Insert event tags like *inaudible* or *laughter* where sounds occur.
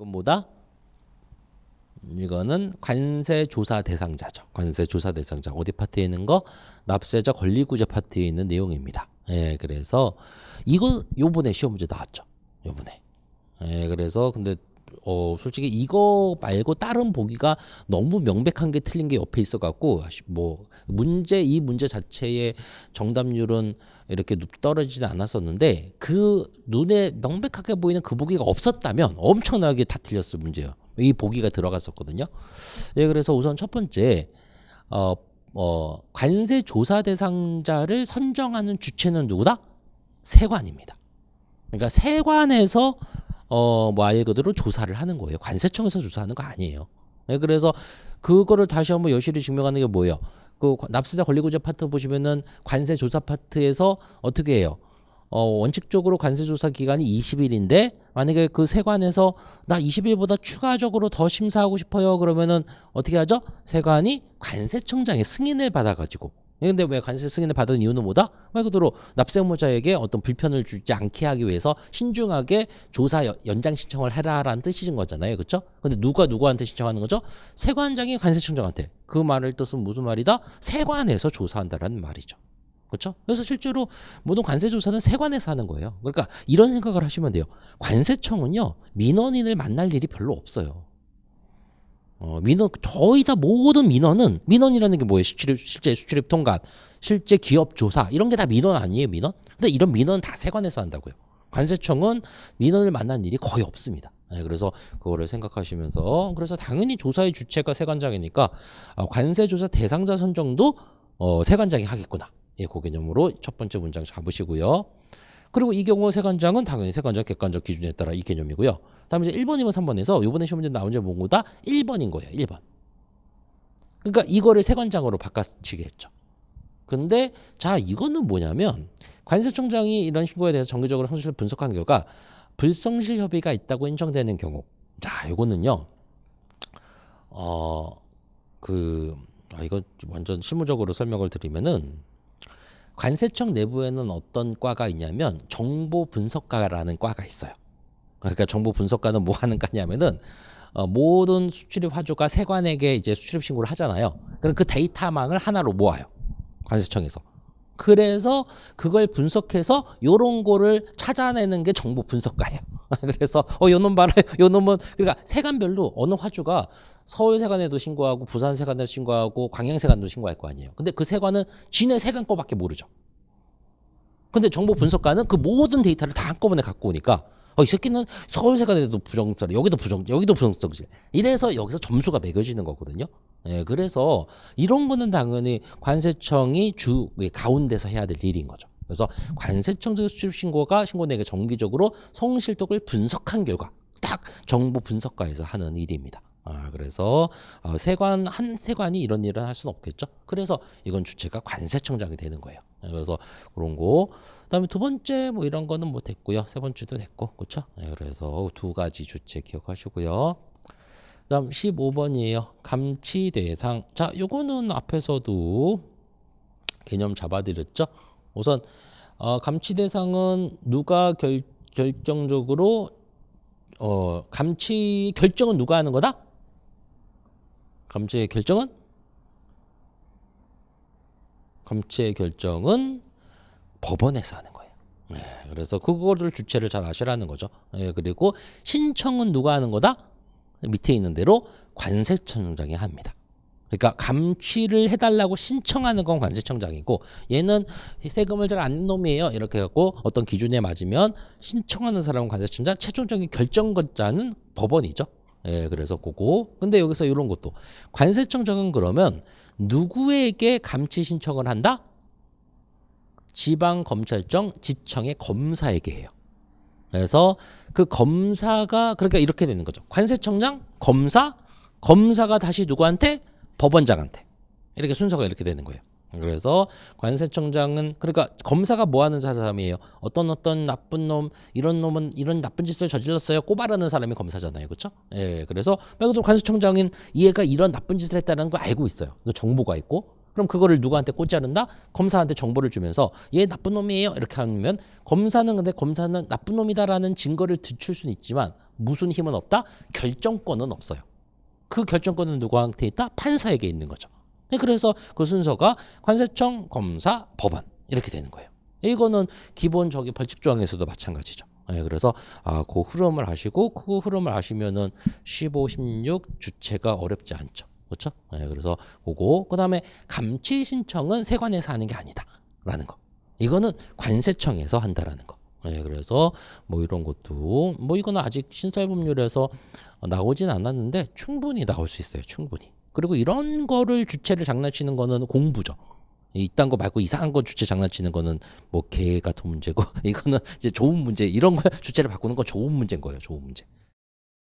그건 뭐다? 이거는 관세 조사 대상자죠. 관세 조사 대상자 어디 파트에 있는 거? 납세자 권리구제 파트에 있는 내용입니다. 예, 그래서 이거 요번에 시험 문제 나왔죠. 요번에. 예, 그래서 근데 어 솔직히 이거 말고 다른 보기가 너무 명백한 게 틀린 게 옆에 있어 갖고 뭐 문제 이 문제 자체의 정답률은 이렇게 높- 떨어지지 않았었는데 그 눈에 명백하게 보이는 그 보기가 없었다면 엄청나게 다 틀렸을 문제예요. 이 보기가 들어갔었거든요. 예, 그래서 우선 첫 번째 어, 어 관세 조사 대상자를 선정하는 주체는 누구다? 세관입니다. 그러니까 세관에서 어, 뭐말 그대로 조사를 하는 거예요. 관세청에서 조사하는 거 아니에요. 네, 그래서 그거를 다시 한번 여실히 증명하는 게 뭐예요? 그 관- 납세자 권리구제 파트 보시면은 관세 조사 파트에서 어떻게 해요? 어, 원칙적으로 관세 조사 기간이 20일인데 만약에 그 세관에서 나 20일보다 추가적으로 더 심사하고 싶어요. 그러면은 어떻게 하죠? 세관이 관세청장의 승인을 받아 가지고 근데 왜 관세 승인을 받은 이유는 뭐다? 말 그대로 납세의무자에게 어떤 불편을 주지 않게 하기 위해서 신중하게 조사 여- 연장 신청을 해라라는 뜻이신 거잖아요. 그렇죠? 근데 누가 누구한테 신청하는 거죠? 세관장이 관세 청장한테. 그 말을 뜻은 무슨 말이다? 세관에서 조사한다라는 말이죠. 그렇죠? 그래서 실제로 모든 관세 조사는 세관에서 하는 거예요. 그러니까 이런 생각을 하시면 돼요. 관세청은요 민원인을 만날 일이 별로 없어요. 어, 민원 거의 다 모든 민원은 민원이라는 게 뭐예요? 수출입 실제 수출입 통관, 실제 기업 조사 이런 게 다 민원 아니에요, 민원? 근데 이런 민원 다 세관에서 한다고요. 관세청은 민원을 만난 일이 거의 없습니다. 네, 그래서 그거를 생각하시면서 그래서 당연히 조사의 주체가 세관장이니까 어, 관세 조사 대상자 선정도 어, 세관장이 하겠구나. 예, 그 개념으로 첫 번째 문장 잡으시고요. 그리고 이 경우 세관장은 당연히 세관장 객관적 기준에 따라 이 개념이고요. 다음에 이제 1번, 2번, 3번에서 이번에 시험 문제 나온 게 뭐다? 1번인 거예요. 1번. 그러니까 이거를 세관장으로 바꿔치게 했죠. 근데 자 이거는 뭐냐면 관세청장이 이런 신고에 대해서 정기적으로 성실을 분석한 결과 불성실 협의가 있다고 인정되는 경우 자 이거는요 어그 아, 이거 완전 실무적으로 설명을 드리면은 관세청 내부에는 어떤 과가 있냐면 정보 분석가라는 과가 있어요. 그러니까 정보 분석가는 뭐 하는 과냐면은 어, 모든 수출입 화주가 세관에게 이제 수출입 신고를 하잖아요. 그럼 그 데이터망을 하나로 모아요. 관세청에서. 그래서 그걸 분석해서 요런 거를 찾아내는 게 정보 분석가예요. *laughs* 그래서 어 요놈 봐라. 요 놈은 그러니까 세관별로 어느 화주가 서울 세관에도 신고하고 부산 세관에도 신고하고 광양 세관도 신고할 거 아니에요. 근데 그 세관은 지네 세관 거밖에 모르죠. 근데 정보 분석가는 그 모든 데이터를 다 한꺼번에 갖고 오니까 어, 이 새끼는 서울 세관에도 부정자리 여기도 부정 여기도 부정적이지 이래서 여기서 점수가 매겨지는 거거든요. 예, 그래서 이런 거는 당연히 관세청이 주 가운데서 해야 될 일인 거죠. 그래서 관세청 수출 신고가 신고 내게 정기적으로 성실도를 분석한 결과 딱 정보 분석가에서 하는 일입니다. 아, 그래서 어, 세관 한 세관이 이런 일을 할 수는 없겠죠. 그래서 이건 주체가 관세청장이 되는 거예요. 예, 그래서 그런 거. 그다음에 두 번째 뭐 이런 거는 뭐 됐고요. 세 번째도 됐고, 그렇죠? 예, 그래서 두 가지 주체 기억하시고요. 그다음 15번이에요. 감치 대상. 자, 요거는 앞에서도 개념 잡아드렸죠. 우선 어, 감치 대상은 누가 결, 결정적으로 어, 감치 결정은 누가 하는 거다? 감치의 결정은 감치의 결정은 법원에서 하는 거예요. 네, 그래서 그거를 주체를 잘 아시라는 거죠. 네, 그리고 신청은 누가 하는 거다? 밑에 있는 대로 관세청장이 합니다. 그러니까 감취를 해달라고 신청하는 건 관세청장이고 얘는 세금을 잘안 놈이에요 이렇게 갖고 어떤 기준에 맞으면 신청하는 사람은 관세청장 최종적인 결정권자는 법원이죠. 예, 그래서 그거. 근데 여기서 이런 것도 관세청장은 그러면 누구에게 감치 신청을 한다? 지방검찰청 지청의 검사에게 해요. 그래서 그 검사가 그러니까 이렇게 되는 거죠. 관세청장, 검사, 검사가 다시 누구한테? 법원장한테. 이렇게 순서가 이렇게 되는 거예요. 그래서 관세청장은 그러니까 검사가 뭐 하는 사람이에요? 어떤 어떤 나쁜 놈 이런 놈은 이런 나쁜 짓을 저질렀어요. 꼬바르는 사람이 검사잖아요. 그렇죠? 예. 그래서 말 그대로 관세청장은 얘가 이런 나쁜 짓을 했다는 걸 알고 있어요. 그 정보가 있고 그럼 그거를 누구한테 꽂자른다? 검사한테 정보를 주면서 얘 나쁜 놈이에요 이렇게 하면 검사는 근데 검사는 나쁜 놈이다라는 증거를 들출 수는 있지만 무슨 힘은 없다? 결정권은 없어요. 그 결정권은 누구한테 있다? 판사에게 있는 거죠. 네, 그래서 그 순서가 관세청, 검사, 법원 이렇게 되는 거예요. 이거는 기본 저기 벌칙 조항에서도 마찬가지죠. 예, 그래서 아, 그 흐름을 아시고 그 흐름을 아시면은 15, 16 주체가 어렵지 않죠. 그렇죠? 예, 그래서 그거 그다음에 감치 신청은 세관에서 하는 게 아니다라는 거. 이거는 관세청에서 한다라는 거. 예, 그래서 뭐 이런 것도 뭐 이거는 아직 신설법률에서 나오진 않았는데 충분히 나올 수 있어요. 충분히. 그리고 이런 거를 주체를 장난치는 거는 공부죠. 이딴 거 말고 이상한 거 주체 장난치는 거는 뭐 개 같은 문제고 *laughs* 이거는 이제 좋은 문제 이런 거 주체를 바꾸는 건 좋은 문제인 거예요. 좋은 문제.